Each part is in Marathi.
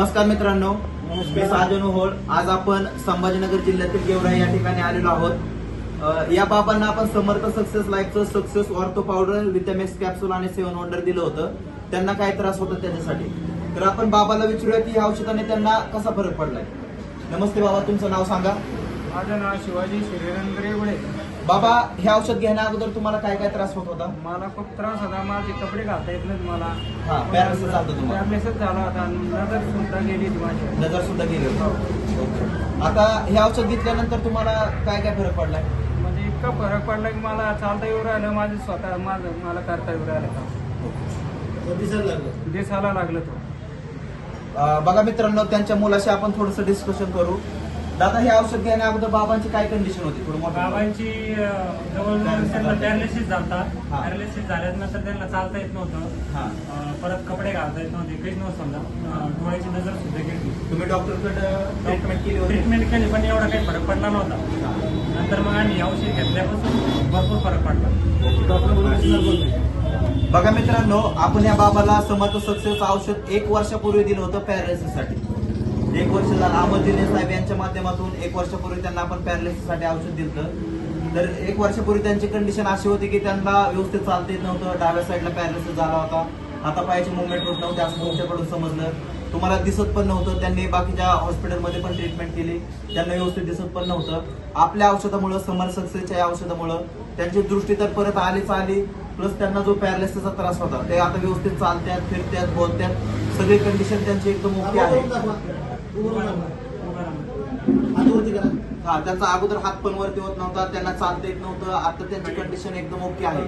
नमस्कार मित्रांनो मी साजन होळ आज आपण संभाजीनगर जिल्ह्यातील गेवरा या ठिकाणी आलेलो आहोत. या बाबांना आपण Samarth success लाईफचं success ortho powder Vitamix capsule आणि सेवन वंडर दिलं होतं. त्यांना काय त्रास होता त्याच्यासाठी? तर आपण बाबाला विचारूया की या औषधाने त्यांना कसा फरक पडलाय? नमस्ते बाबा तुमचं नाव सांगा. माझं नाव शिवाजी श्रीरंग रेवडे बाबा हे औषध घेण्या अगोदर तुम्हाला काय काय त्रास होत होता? मला खूप त्रास होता. माझे कपडे घालता येत नाहीत मला. हा झालं तुम्हाला. झाला होता नजर सुद्धा गेली होती माझी. नजर सुद्धा गेली होती. ओके. आता हे औषध घेतल्यानंतर तुम्हाला काय काय फरक पडलाय म्हणजे इतका फरक पडला की मला चालता येऊ राहिलं माझं स्वतः माझं मला करता येऊ राहिलं. काम दिसायला लागलं. तो. अं, बघा मित्रांनो त्यांच्या मुलाशी आपण थोडस डिस्कशन करू. दादा हे औषध घेण्या अगोदर बाबांची काय कंडिशन होती? थोडं मोठं बाबांची त्यांना पॅरालिसिस हा. पॅरालिसिस झाल्यानंतर त्यांना चालता येत नव्हतं. हा. अं, परत कपडे घालता येत नव्हते. काहीच नव्हतं समजा. अं, डोळ्याची नजर सुद्धा गेली तुम्ही डॉक्टरकडे ट्रीटमेंट केली होती? ट्रीटमेंट केली पण एवढा काही फरक पडला नव्हता. हा. नंतर मग आम्ही औषध घेतल्यापासून भरपूर फरक पडला. बघा मित्रांनो आपण या बाबाला समर्थ सक्सेस औषध एक वर्षापूर्वी दिलं होतं पॅरालिसिससाठी. एक वर्ष झालं अहमद दिने साहेब यांच्या माध्यमातून एक वर्षापूर्वी त्यांना आपण पॅरालिसिससाठी औषध दिलं तर एक वर्षापूर्वी त्यांची कंडिशन अशी होती की त्यांना व्यवस्थित चालता येत नव्हतं. डाव्या साईडला पॅरालिसिस झाला होता. आता पायाची मुवमेंट होत नव्हती असं तुमच्याकडून समजलं. तुम्हाला दिसत पण नव्हतं. त्यांनी बाकीच्या हॉस्पिटलमध्ये पण ट्रीटमेंट केली. त्यांना व्यवस्थित दिसत पण नव्हतं. आपल्या औषधामुळं समर सक्सेसच्या या औषधामुळं त्यांची दृष्टी तर परत आलीच आली. प्लस त्यांना जो पॅरालिसिसचा त्रास होता ते आता व्यवस्थित चालतात फिरतात बोलतात सगळी कंडिशन त्यांची एकदम ओके आहे. हा त्यांचा अगोदर हात पण वरती होत नव्हता त्यांना चालता येत नव्हतं आता त्यांची कंडिशन एकदम ओके आहे.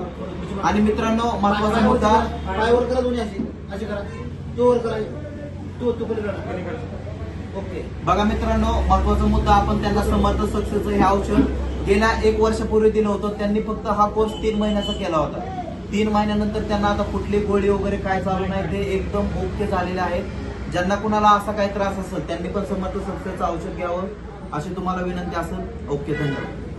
आणि मित्रांनो महत्त्वाचा मुद्दा पायवर करा दोन्ही अशी. अशी करा. तो वर करा. तो तू पलीकडे. ओके बघा मित्रांनो महत्त्वाचा मुद्दा आपण त्यांना समर्थ सक्सेसचं हे औषध गेल्या एक वर्षापूर्वी दिलं होतं. त्यांनी फक्त हा कोर्स तीन महिन्याचा केला होता. तीन महिन्यानंतर त्यांना आता कुठली गोळी वगैरे काय चालू नाही ते एकदम ओके झालेले आहेत. ज्यांना कुणाला असा काही त्रास असेल त्यांनी पण समर्थ संस्थेचं औषध घ्यावं अशी तुम्हाला विनंती असेल ओके धन्यवाद.